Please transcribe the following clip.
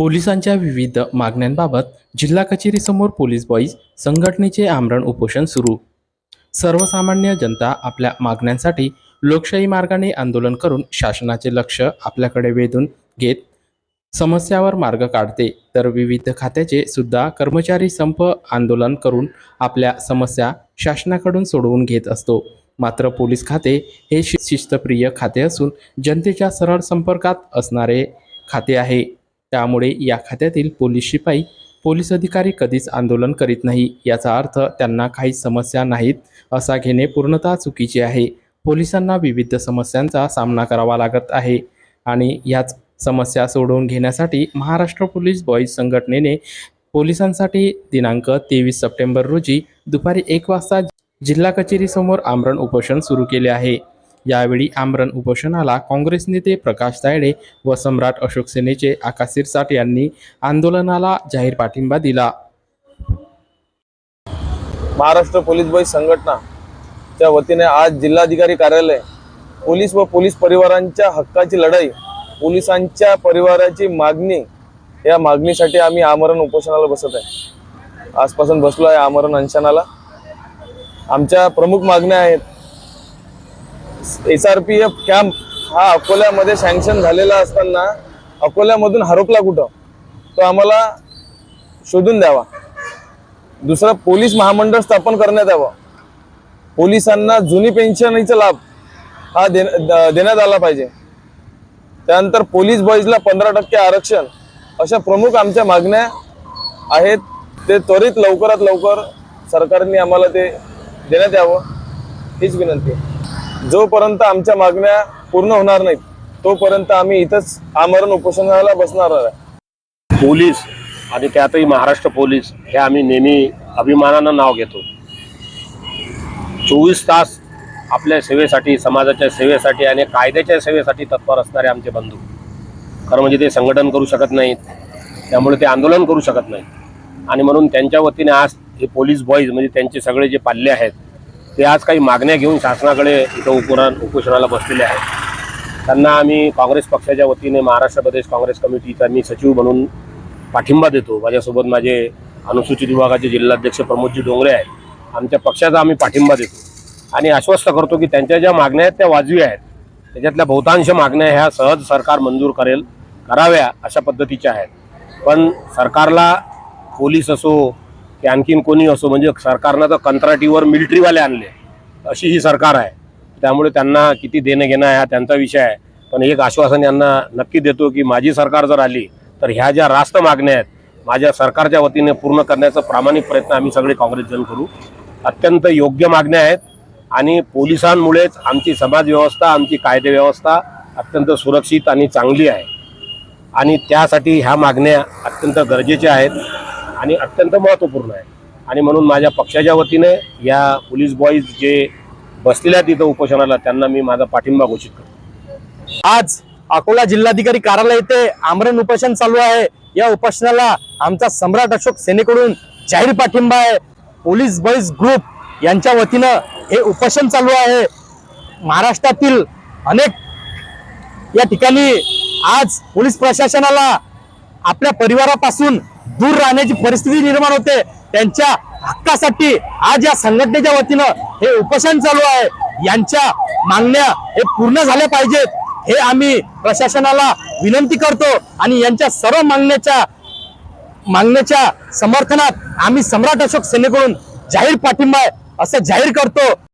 पोलिसांच्या विविध मागण्यांबाबत जिल्हा कचेरीसमोर पोलीस बॉईज संघटनेचे आमरण उपोषण सुरू. सर्वसामान्य जनता आपल्या मागण्यांसाठी लोकशाही मार्गाने आंदोलन करून शासनाचे लक्ष आपल्याकडे वेधून घेत समस्यावर मार्ग काढते तर विविध खात्याचे सुद्धा कर्मचारी संप आंदोलन करून आपल्या समस्या शासनाकडून सोडवून घेत असतो. मात्र पोलीस खाते हे शि- शिस्तप्रिय खाते असून जनतेच्या सरळ संपर्कात असणारे खाते आहे. त्यामुळे या खात्यातील पोलीस शिपाई पोलीस अधिकारी कधीच आंदोलन करीत नाही. याचा अर्थ त्यांना काही समस्या नाहीत असा घेणे पूर्णतः चुकीचे आहे. पोलिसांना विविध समस्यांचा सामना करावा लागत आहे आणि याच समस्या सोडवून घेण्यासाठी महाराष्ट्र पोलीस बॉईज संघटनेने पोलिसांसाठी दिनांक तेवीस सप्टेंबर रोजी दुपारी एक वाजता जिल्हा कचेरीसमोर आमरण उपोषण सुरू केले आहे. यावेळी आमरण उपोषणाला काँग्रेस नेते प्रकाश तायडे व सम्राट अशोक सेनेचे आकाश सिरसाट यांनी आंदोलनाला जाहीर पाठिंबा दिला. महाराष्ट्र पोलीस बॉईज संघटना च्या वतीने आज जिल्हाधिकारी कार्यालय पोलीस व पोलीस परिवारांच्या हक्काची लढाई पोलिसांच्या परिवाराची मागणी या मागणीसाठी आम्ही आमरण उपोषणाला बसत आहे. आजपासून बसलो आहे आमरण अंशनाला आमच्या प्रमुख मागण्या आहेत S R P F camp हा अकोल्यामध्ये सँक्शन झालेला असताना अकोल्यामधून हरपला कुठं? तो आम्हाला शोधून द्यावा. दुसरं पोलीस महामंडळ स्थापन करण्यात यावं. पोलिसांना जुनी पेन्शनचा लाभ हा दे द- देण्यात आला पाहिजे. त्यानंतर पोलीस बॉईजला पंधरा टक्के आरक्षण अशा प्रमुख आमच्या मागण्या आहेत. ते त्वरित लवकरात लवकर सरकारने आम्हाला ते देण्यात यावं. हीच विनंती आहे. जोपर्यंत आमच्या मागण्या पूर्ण होणार नाहीत तोपर्यंत आम्ही इथंच आमरण उपोषणाला बसणार आहे. पोलीस आणि त्यातही महाराष्ट्र पोलीस हे आम्ही नेहमी अभिमानानं नाव घेतो. चोवीस तास आपल्या सेवेसाठी समाजाच्या सेवेसाठी आणि कायद्याच्या सेवेसाठी तत्पर असणारे आमचे बंधू. खरं म्हणजे ते संघटन करू शकत नाहीत त्यामुळे ते आंदोलन करू शकत नाहीत. आणि म्हणून त्यांच्या वतीने आज हे पोलीस बॉईज म्हणजे त्यांचे सगळे जे पाल्ले आहेत ते आज काही मागण्या घेऊन शासनाकडे इथं उपोषण उपोषणाला बसलेले आहेत. त्यांना आम्ही काँग्रेस पक्षाच्या वतीने महाराष्ट्र प्रदेश काँग्रेस कमिटीचा मी सचिव म्हणून पाठिंबा देतो. माझ्यासोबत माझे अनुसूचित विभागाचे जिल्हाध्यक्ष प्रमोदजी डोंगरे आहेत. आमच्या पक्षाचा आम्ही पाठिंबा देतो. आणि आश्वस्त करतो की त्यांच्या ज्या मागण्या आहेत त्या वाजवी आहेत. त्याच्यातल्या बहुतांश मागण्या ह्या सहज सरकार मंजूर करेल कराव्या अशा पद्धतीच्या आहेत. पण सरकारला पोलीस असो की आणखीन कोणी असो म्हणजे सरकारनं तर कंत्राटीवर मिलिटरीवाले आणले. अशी ही सरकार आहे. त्यामुळे त्यांना किती देणं घेणं आहे हा त्यांचा विषय आहे. पण एक आश्वासन यांना नक्की देतो की माझी सरकार जर आली तर ह्या ज्या रास्त मागण्या आहेत माझ्या सरकारच्या वतीने पूर्ण करण्याचा प्रामाणिक प्रयत्न आम्ही सगळे काँग्रेसजन करू. अत्यंत योग्य मागण्या आहेत आणि पोलिसांमुळेच आमची समाजव्यवस्था आमची कायदेव्यवस्था अत्यंत सुरक्षित आणि चांगली आहे. आणि त्यासाठी ह्या मागण्या अत्यंत गरजेच्या आहेत. आणि अत्यंत महत्त्वपूर्ण आहे. आणि म्हणून माझ्या पक्षाच्या वतीने या पोलीस बॉईज जे बसलेल्या तिथं उपोषणाला त्यांना मी माझा पाठिंबा घोषित करतो. आज अकोला जिल्हाधिकारी कार्यालय येथे आमरण उपोषण चालू आहे. या उपोषणाला आमचा सम्राट अशोक सेनेकडून जाहीर पाठिंबा आहे. पोलीस बॉईज ग्रुप यांच्या वतीनं हे उपोषण चालू आहे. महाराष्ट्रातील अनेक या ठिकाणी आज पोलीस प्रशासनाला आपल्या परिवारापासून दूर राहण्याची परिस्थिती निर्माण होते. त्यांच्या हक्कासाठी आज या संघटनेच्या वतीनं हे उपोषण चालू आहे. यांच्या मागण्या हे पूर्ण झाल्या पाहिजेत. हे आम्ही प्रशासनाला विनंती करतो आणि यांच्या सर्व मागण्याच्या मागण्याच्या समर्थनात आम्ही सम्राट अशोक सेनेकडून जाहीर पाठिंबा आहे असं जाहीर करतो.